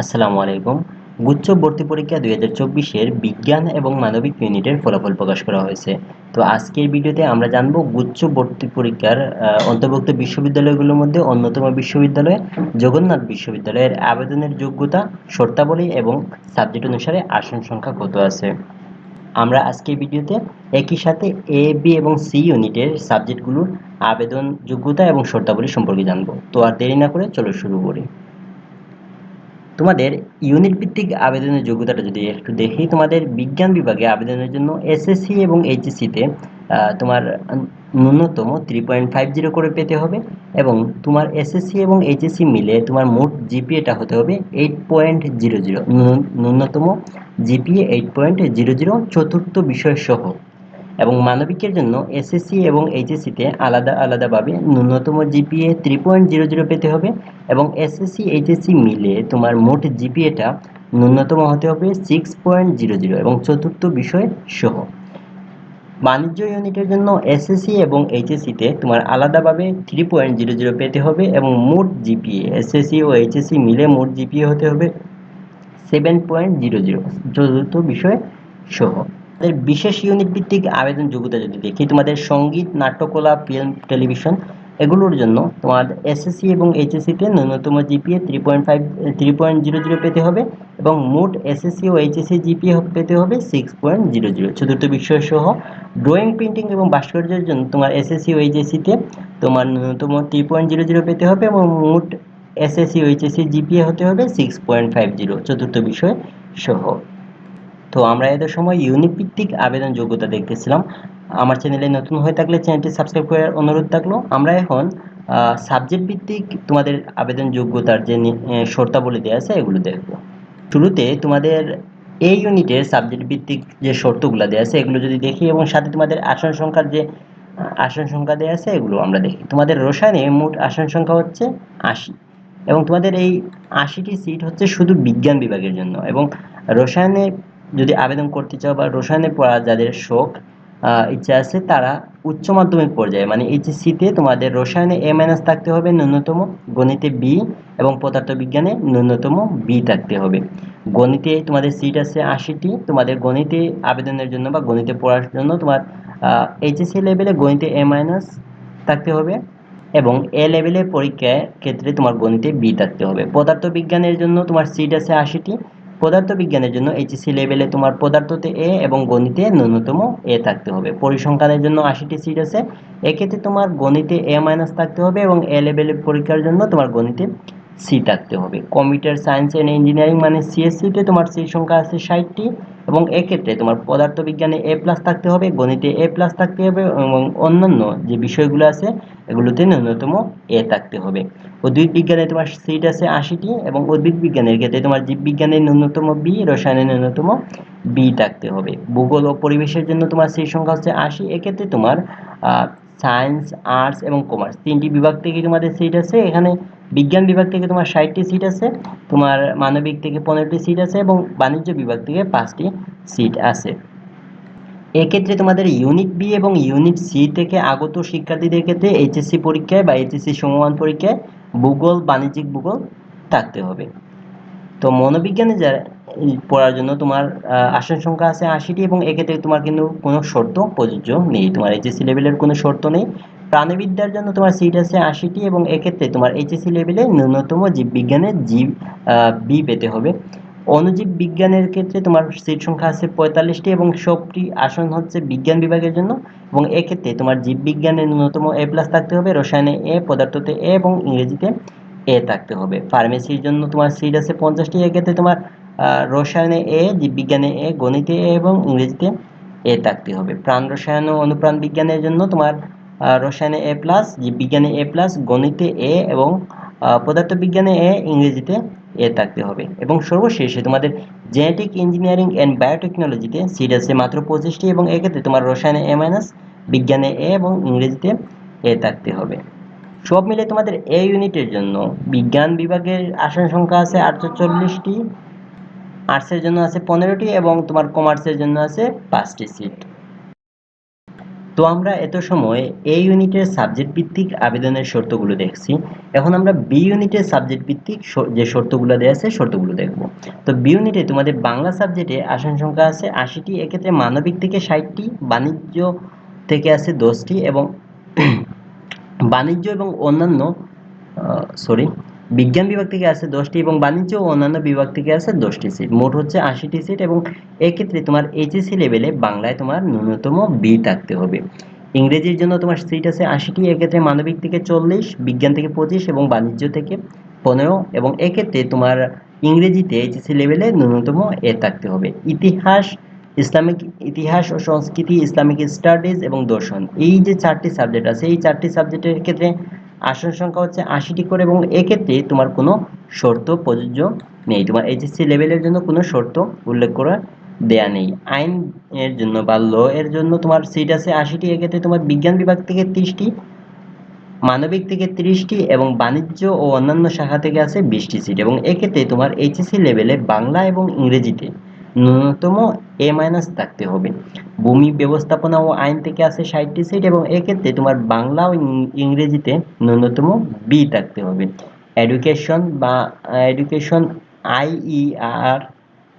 আসসালামু আলাইকুম। গুচ্ছ ভর্তি পরীক্ষা দুই হাজার চব্বিশের বিজ্ঞান এবং মানবিক ইউনিটের ফলাফল প্রকাশ করা হয়েছে। তো আজকের ভিডিওতে আমরা জানব গুচ্ছ ভর্তি পরীক্ষার অন্তর্ভুক্ত বিশ্ববিদ্যালয়গুলোর মধ্যে অন্যতম বিশ্ববিদ্যালয় জগন্নাথ বিশ্ববিদ্যালয়ের আবেদনের যোগ্যতা, শর্তাবলী এবং সাবজেক্ট অনুসারে আসন সংখ্যা কত আছে। আমরা আজকের ভিডিওতে একই সাথে এ বি এবং সি ইউনিটের সাবজেক্টগুলোর আবেদন যোগ্যতা এবং শর্তাবলী সম্পর্কে জানব। তো আর দেরি না করে চলো শুরু করি। তোমাদের ইউনিট ভিত্তিক আবেদনের যোগ্যতাটা যদি একটু দেখি, তোমাদের বিজ্ঞান বিভাগে আবেদনের জন্য এসএসসি এবং এইচএসসিতে তোমার ন্যূনতম থ্রি পয়েন্ট ফাইভ জিরো করে পেতে হবে এবং তোমার এসএসসি এবং এইচএসসি মিলে তোমার মোট জিপিএটা হতে হবে এইট পয়েন্ট জিরো জিরো ন্যূনতম GPA eight point zero zero চতুর্থ বিষয় সহ এবং মানবিকের জন্য এসএসসি এবং এইচএসসিতে আলাদা আলাদাভাবে ন্যূনতম GPA three point zero zero পেতে হবে এবং এসএসসি এইচএসসি মিলে তোমার মোট জিপিএটা ন্যূনতম হতে হবে সিক্স পয়েন্ট জিরো জিরো এবং চতুর্থ বিষয় সহ। বাণিজ্য ইউনিটের জন্য এসএসসি এবং এইচএসসিতে তোমার আলাদাভাবে থ্রি পয়েন্ট জিরো জিরো পেতে হবে এবং মোট জিপিএ এসএসসি ও এইচএসসি মিলে মোট জিপিএ হতে হবে সেভেন পয়েন্ট জিরো জিরো চতুর্থ বিষয় সহ। তোমাদের বিশেষ ইউনিট ভিত্তিক আবেদন যোগ্যতা যদি দেখি, তোমাদের সংগীত, নাট্যকলা ফিল্ম টেলিভিশন এগুলোর জন্য তোমার এসএসসি এবং এইচএসসিতে ন্যূনতম GPA three point five three point zero zero পেতে হবে এবং মোট এসএসসি ও এইচএসসি জিপিএ পেতে হবে সিক্স পয়েন্ট জিরো জিরো চতুর্থ বিষয় সহ ড্রয়িং প্রিন্টিং এবং ভাস্কর্যের জন্য তোমার এসএসসি ও এইচএসসিতে তোমার ন্যূনতম থ্রি পয়েন্ট জিরো জিরো পেতে হবে এবং মোট এসএসসি ও এইচএসসি জিপিএ হতে হবে সিক্স পয়েন্ট ফাইভ জিরো চতুর্থ বিষয় সহ। তো আমরা এদের সময় ইউনিট ভিত্তিক আবেদন যোগ্যতা দেখতেছিলাম। আমার চ্যানেলে নতুন হয়ে থাকলে চ্যানেলটি সাবস্ক্রাইব করার অনুরোধ থাকল। আমরা এখন সাবজেক্ট ভিত্তিক তোমাদের আবেদন যোগ্যতার যে শর্তাবলী দেওয়া আছে, এগুলো দেখব। শুরুতে তোমাদের এই ইউনিটের সাবজেক্ট ভিত্তিক যে শর্তগুলো দেওয়া আছে, এগুলো যদি দেখি এবং সাথে তোমাদের আসন সংখ্যার যে আসন সংখ্যা দেওয়া আছে, এগুলো আমরা দেখি। তোমাদের রসায়নে মোট আসন সংখ্যা হচ্ছে আশি এবং তোমাদের এই আশিটি সিট হচ্ছে শুধু বিজ্ঞান বিভাগের জন্য এবং রসায়নে যদি আবেদন করতে চাও বা রসায়নে পড়া যাদের আহ, ইচ্ছা আছে তারা উচ্চ মাধ্যমিক পর্যায়ে মানে এইচএসসিতে তোমাদের রসায়নে এ মাইনাস থাকতে হবে ন্যূনতম গণিতে বি এবং পদার্থবিজ্ঞানে ন্যূনতম বি থাকতে হবে। গণিতে তোমাদের সিট আছে আশিটি তোমাদের গণিতে আবেদনের জন্য বা গণিতে পড়ার জন্য তোমার এইচএসসি লেভেলে গণিতে এ মাইনাস থাকতে হবে এবং এ লেভেলের পরীক্ষার ক্ষেত্রে তোমার গণিতে বি থাকতে হবে। পদার্থবিজ্ঞানের জন্য তোমার সিট আছে আশিটি পদার্থবিজ্ঞানের জন্য এইচএসসি লেভেলে তোমার পদার্থতে এ এবং গণিতে ন্যূনতম এ থাকতে হবে। পরিসংখ্যানের জন্য আশিটি সিট আছে। এক্ষেত্রে তোমার গণিতে এ মাইনাস থাকতে হবে এবং এ লেভেলের পরীক্ষার জন্য তোমার গণিতে সি থাকতে হবে। কম্পিউটার সায়েন্স অ্যান্ড ইঞ্জিনিয়ারিং মানে সিএসসিতে তোমার সিট সংখ্যা আছে ষাটটি এবং এক্ষেত্রে তোমার পদার্থবিজ্ঞানে এ প্লাস থাকতে হবে, গণিতে এ প্লাস থাকতে হবে এবং অন্যান্য যে বিষয়গুলো আছে, এগুলোতে ন্যূনতম এ থাকতে হবে। উদ্ভিদ বিজ্ঞানে তোমার সিট আছে আশিটি এবং উদ্ভিদ বিজ্ঞানের ক্ষেত্রে তোমার জীববিজ্ঞানে ন্যূনতম বি রসায়নের ন্যূনতম বি থাকতে হবে। ভূগোল ও পরিবেশের জন্য তোমার সিট সংখ্যা হচ্ছে আশি। এক্ষেত্রে তোমার সায়েন্স আর্টস এবং কমার্স তিনটি বিভাগ থেকে তোমাদের সিট আছে। এখানে বিজ্ঞান বিভাগ থেকে তোমার ষাটটি সিট আছে, তোমার মানবিক থেকে পনেরোটি সিট আছে এবং বাণিজ্য বিভাগ থেকে পাঁচটি সিট আছে। এক্ষেত্রে তোমাদের ইউনিট বি এবং ইউনিট সি থেকে আগত শিক্ষার্থীদের ক্ষেত্রে এইচএসসি পরীক্ষায় বা এইচএসসি সমমান পরীক্ষায় ভূগোল, বাণিজ্যিক ভূগোল থাকতে হবে। তো মনোবিজ্ঞানে এই পড়ার জন্য তোমার আসন সংখ্যা আছে আশিটি এবং এক্ষেত্রে তোমার কিন্তু কোনো শর্ত প্রযোজ্য নেই। তোমার এইচএসসি লেভেলের কোনো শর্ত নেই। প্রাণীবিদ্যার জন্য তোমার সিট আছে আশিটি এবং এক্ষেত্রে তোমার এইচএসসি লেভেলে ন্যূনতম জীববিজ্ঞানের জীব বি পেতে হবে। অনুজীব বিজ্ঞানের ক্ষেত্রে তোমার সিট সংখ্যা আছে পঁয়তাল্লিশটি এবং সবটি আসন হচ্ছে বিজ্ঞান বিভাগের জন্য। এবং এক্ষেত্রে তোমার জীববিজ্ঞানে ন্যূনতম এ প্লাস থাকতে হবে, রসায়নে এ পদার্থতে এ এবং ইংরেজিতে এ থাকতে হবে। ফার্মেসির জন্য তোমার সিট আছে পঞ্চাশটি, এক্ষেত্রে তোমার রসায়নে এ জীববিজ্ঞানে এ গণিতে এ এবং ইংরেজিতে এ থাকতে হবে। প্রাণ রসায়ন ও অনুপ্রাণ বিজ্ঞানের জন্য তোমার রসায়নে এ প্লাস জীববিজ্ঞানে এ প্লাস গণিতে এ এবং পদার্থবিজ্ঞানে এ ইংরেজিতে এ থাকতে হবে। এবং সর্বশেষে তোমাদের জেনেটিক ইঞ্জিনিয়ারিং অ্যান্ড বায়োটেকনোলজিতে সিট আছে মাত্র পঁচিশটি এবং এক্ষেত্রে তোমার রসায়নে এ মাইনাস, বিজ্ঞানে এ এবং ইংরেজিতে এ থাকতে হবে। সব মিলে তোমাদের এ ইউনিটের জন্য বিজ্ঞান বিভাগের আসন সংখ্যা আছে আটশো চল্লিশটি আর্টসের জন্য আছে পনেরোটি এবং তোমার কমার্সের জন্য আছে পাঁচটি সিট। তো আমরা এত সময় এ ইউনিটের সাবজেক্ট ভিত্তিক আবেদনের শর্তগুলো দেখছি। এখন আমরা বি ইউনিটের সাবজেক্ট ভিত্তিক যে শর্তগুলো দেওয়া আছে শর্তগুলো দেখব। তো বি ইউনিটে তোমাদের বাংলা সাবজেক্টে আসন সংখ্যা আছে আশিটি, এক্ষেত্রে মানবিক থেকে ষাটটি, বাণিজ্য থেকে আছে দশটি এবং বাণিজ্য এবং অন্যান্য সরি বিজ্ঞান বিভাগ থেকে আছে দশটি এবং বাণিজ্য ও অন্যান্য বিভাগ থেকে আছে দশটি সিট মোট হচ্ছে আশিটি সিট এবং এক্ষেত্রে তোমার এইচএসসি লেভেলে বাংলায় তোমার ন্যূনতম বি থাকতে হবে। ইংরেজির জন্য তোমার সিট আছে আশিটি, এক্ষেত্রে মানবিক থেকে চল্লিশ, বিজ্ঞান থেকে পঁচিশ এবং বাণিজ্য থেকে পনেরো এবং এক্ষেত্রে তোমার ইংরেজিতে এইচএসসি লেভেলে ন্যূনতম এ থাকতে হবে। ইতিহাস, ইসলামিক ইতিহাস ও সংস্কৃতি, ইসলামিক স্টাডিজ এবং দর্শন। এই যে চারটি সাবজেক্ট আছে, এই চারটি সাবজেক্টের ক্ষেত্রে আসন সংখ্যা হচ্ছে আশিটি করে এবং এক্ষেত্রে তোমার কোনো শর্ত প্রযোজ্য নেই। তোমার এইচএসসি লেভেলের জন্য কোনো শর্ত উল্লেখ করা দেয়া নেই। আইন এর জন্য বা ল এর জন্য তোমার সিট আছে আশিটি, এক্ষেত্রে তোমার বিজ্ঞান বিভাগ থেকে তিরিশটি, মানবিক থেকে তিরিশটি এবং বাণিজ্য ও অন্যান্য শাখা থেকে আছে বিশটি সিট এবং এক্ষেত্রে তোমার এইচএসসি লেভেলে বাংলা এবং ইংরেজিতে ন্যূনতম এ মাইনাস থাকতে হবে। ভূমি ব্যবস্থাপনা ও আইন থেকে আছে ষাটটি সিট এবং এক্ষেত্রে তোমার বাংলা ও ইংরেজিতে ন্যূনতম বি থাকতে হবে। এডুকেশন বা এডুকেশন আইইআর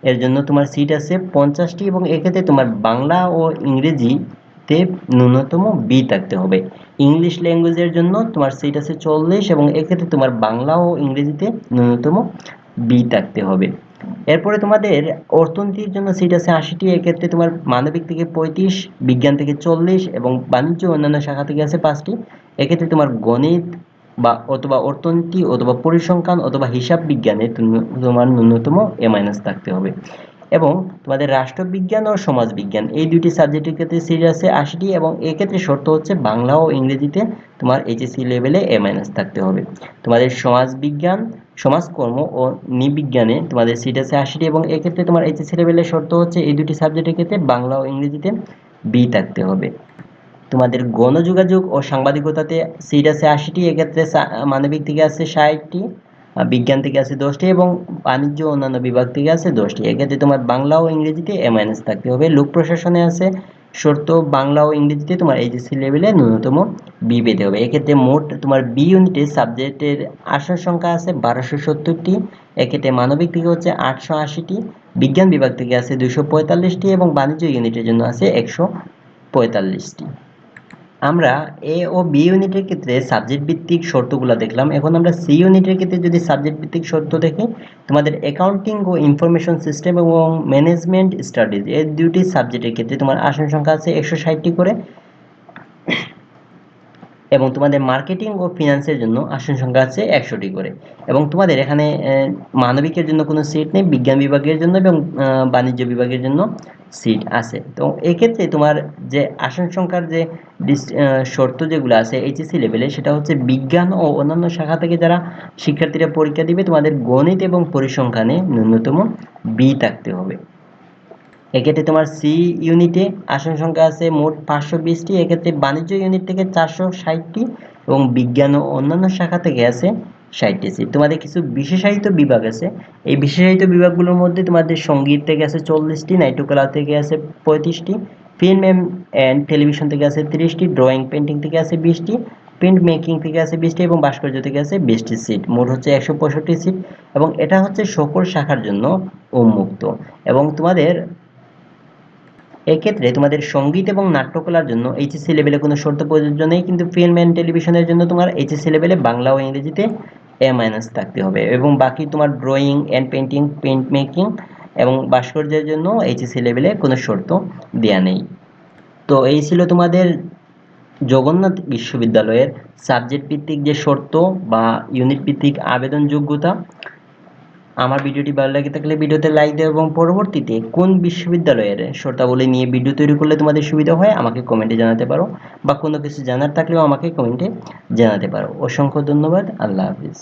এর জন্য তোমার সিট আছে পঞ্চাশটি এবং এক্ষেত্রে তোমার বাংলা ও ইংরেজিতে ন্যূনতম বি থাকতে হবে। ইংলিশ ল্যাঙ্গুয়েজের জন্য তোমার সিট আছে চল্লিশ এবং এক্ষেত্রে তোমার বাংলা ও ইংরেজিতে ন্যূনতম বি থাকতে হবে। এরপরে তোমাদের অর্থনীতির জন্য সিট আছে আশিটি, এক্ষেত্রে তোমার মানবিক থেকে পঁয়ত্রিশ, বিজ্ঞান থেকে চল্লিশ এবং বাণিজ্য অন্যান্য শাখা থেকে আছে পাঁচটি। এক্ষেত্রে তোমার গণিত বা অথবা অর্থনীতি অথবা পরিসংখ্যান অথবা হিসাব বিজ্ঞানে তুমি- তোমার ন্যূনতম এ মাইনাস থাকতে হবে। এবং তোমাদের রাষ্ট্রবিজ্ঞান ও সমাজবিজ্ঞান। এই দুইটি সাবজেক্টের ক্ষেত্রে আছে আশিটি এবং এক্ষেত্রে শর্ত হচ্ছে বাংলা ও ইংরেজিতে তোমার এইচএসসি লেভেলে এ মাইনাস থাকতে হবে। তোমাদের সমাজবিজ্ঞান, সমাজকর্ম ও নিবিজ্ঞানে তোমাদের আছে আশিটি এবং এক্ষেত্রে তোমার এইচএসসি লেভেলের শর্ত হচ্ছে এই দুটি সাবজেক্টের ক্ষেত্রে বাংলা ও ইংরেজিতে বি থাকতে হবে। তোমাদের গণযোগাযোগ ও সাংবাদিকতাতে সিট আছে আশিটি এক্ষেত্রে মানবিক থেকে আছে ষাটটি। বিজ্ঞান থেকে আছে দশটি এবং বাণিজ্য অন্যান্য বিভাগ থেকে আছে দশটি। এক্ষেত্রে তোমার বাংলা ও ইংরেজিতে এ মাইনাস থাকতে হবে। লোক প্রশাসনে আছে শর্ত বাংলা ও ইংরেজিতে তোমার এইচএসসি লেভেলে ন্যূনতম বি পেতে হবে। এক্ষেত্রে মোট তোমার বি ইউনিটের সাবজেক্টের আসন সংখ্যা আছে বারোশো সত্তরটি। এক্ষেত্রে মানবিক থেকে হচ্ছে আটশো আশিটি। বিজ্ঞান বিভাগ থেকে আছে দুশো পঁয়তাল্লিশটি এবং বাণিজ্য ইউনিটের জন্য আছে একশো পঁয়তাল্লিশটি। আমরা এ ও বি ইউনিটের ক্ষেত্রে সাবজেক্ট ভিত্তিক শর্তগুলো দেখলাম। এখন আমরা সি ইউনিটের ক্ষেত্রে যদি সাবজেক্ট ভিত্তিক শর্ত দেখি, তোমাদের অ্যাকাউন্টিং ও ইনফরমেশন সিস্টেম এবং ম্যানেজমেন্ট স্টাডিজ এই দুটি সাবজেক্টের ক্ষেত্রে তোমার আসন সংখ্যা আছে একশো ষাটটি করে। এবং তোমাদের মার্কেটিং ও ফিনান্সের জন্য আসন সংখ্যা আছে একশোটি করে। এবং তোমাদের এখানে মানবিকের জন্য কোনো সিট নেই, বিজ্ঞান বিভাগের জন্য এবং বাণিজ্য বিভাগের জন্য সিট আছে। তো এক্ষেত্রে তোমার যে আসন সংখ্যার যে শর্ত যেগুলো আছে এইচএসসি লেভেলে সেটা হচ্ছে বিজ্ঞান ও অন্যান্য শাখা থেকে যারা শিক্ষার্থীরা পরীক্ষা দিবে, তোমাদের গণিত এবং পরিসংখ্যানে ন্যূনতম বি থাকতে হবে। এক্ষেত্রে তোমার সি ইউনিটে আসন সংখ্যা আছে মোট পাঁচশো বিশটি। এক্ষেত্রে বাণিজ্য ইউনিট থেকে চারশো ষাটটি এবং বিজ্ঞান ও অন্যান্য শাখা থেকে আছে ষাটটি সিট তোমাদের কিছু বিশেষায়িত বিভাগ আছে। এই বিশেষায়িত বিভাগগুলোর মধ্যে তোমাদের সংগীত থেকে আছে চল্লিশটি, নাট্যকলা থেকে আছে পঁয়ত্রিশটি ফিল্ম অ্যান্ড টেলিভিশন থেকে আছে তিরিশটি ড্রয়িং পেন্টিং থেকে আছে বিশটি প্রিন্ট মেকিং থেকে আছে বিশটি এবং ভাস্কর্য থেকে আছে বিশটি সিট মোট হচ্ছে একশো পঁয়ষট্টি সিট এবং এটা হচ্ছে সকল শাখার জন্য উন্মুক্ত। এবং তোমাদের এক্ষেত্রে তোমাদের সংগীত এবং নাট্যকলার জন্য এইচএসসি লেভেলে কোনো শর্ত প্রযোজ্য নেই, কিন্তু ফিল্ম অ্যান্ড টেলিভিশনের জন্য তোমার এইচএসসি লেভেলে বাংলা ও ইংরেজিতে এ মাইনাস থাকতে হবে এবং বাকি তোমার drawing and painting paint making এবং ভাস্কর্যের জন্য এইচএসসি লেভেলে কোনো শর্ত দেওয়া নেই। তো এই ছিল তোমাদের জগন্নাথ বিশ্ববিদ্যালয়ের সাবজেক্ট ভিত্তিক যে শর্ত বা ইউনিট ভিত্তিক আবেদন যোগ্যতা আমার ভিডিওটি ভালো লাগে থাকলে ভিডিওতে লাইক দাও এবং পরবর্তীতে কোন বিশ্ববিদ্যালয়ের শর্তাবলী নিয়ে ভিডিও তৈরি করলে তোমাদের সুবিধা হয় আমাকে কমেন্টে জানাতে পারো বা কোনো কিছু জানার থাকলেও আমাকে কমেন্টে জানাতে পারো। অসংখ্য ধন্যবাদ। আল্লাহ হাফিজ।